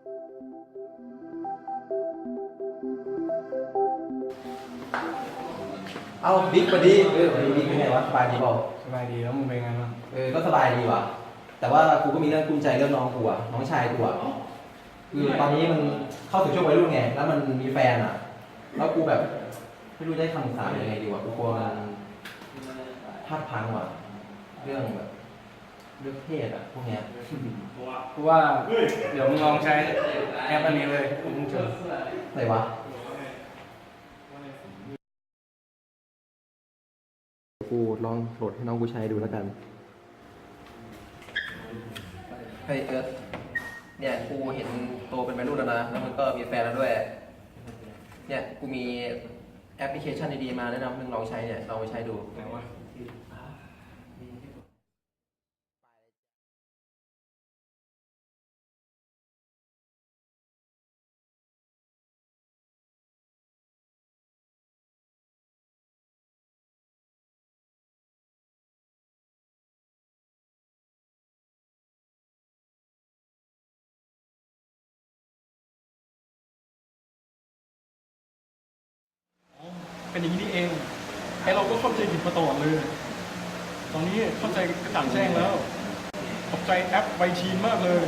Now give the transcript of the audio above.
เอาบิ๊กสวัสดีเออสวัสดีบิ๊กเป็นไงวะสบายดีเปล่าสบายดีแล้วมึงเป็นไงบ้างเออก็สบายดีว่ะ แต่ว่ากูก็มีเรื่องกุ้มใจเรื่องน้องกูอะน้องชายกูอะคือตอนนี้มันเข้าถึงช่วงวัยรุ่นไง แล้วมันมีแฟนอะแล้วกูแบบไม่รู้จะให้คำปรึกษายังไงดีวะกูกลัวมันพลาดพลั้งว่ะ เรื่องแบบ เรื่องเพศอะพวกเนี้ยกูว่าเดี๋ยวมึงลองใช้แอปอันนี้เลยมึงเจออะไรวะกูลองโหลดให้น้องกูใช้ดูแล้วกันเฮ้ยเอิร์ธเนี่ยกูเห็นโตเป็นวัยรุ่นแล้วนะแล้วมันก็มีแฟนแล้วด้วย เนี่ยกูมีแอปพลิเคชันดีๆมาแนะนำให้มึงลองใช้เนี่ยลองไปใช้ดู เป็นอย่างนี้นี่เองไอเราก็เข้าใจผิดมาตลอดเลย ตอนนี้เข้าใจกระจ่างแจ้งแล้ว ขอบใจแอปไวทีนมากเลย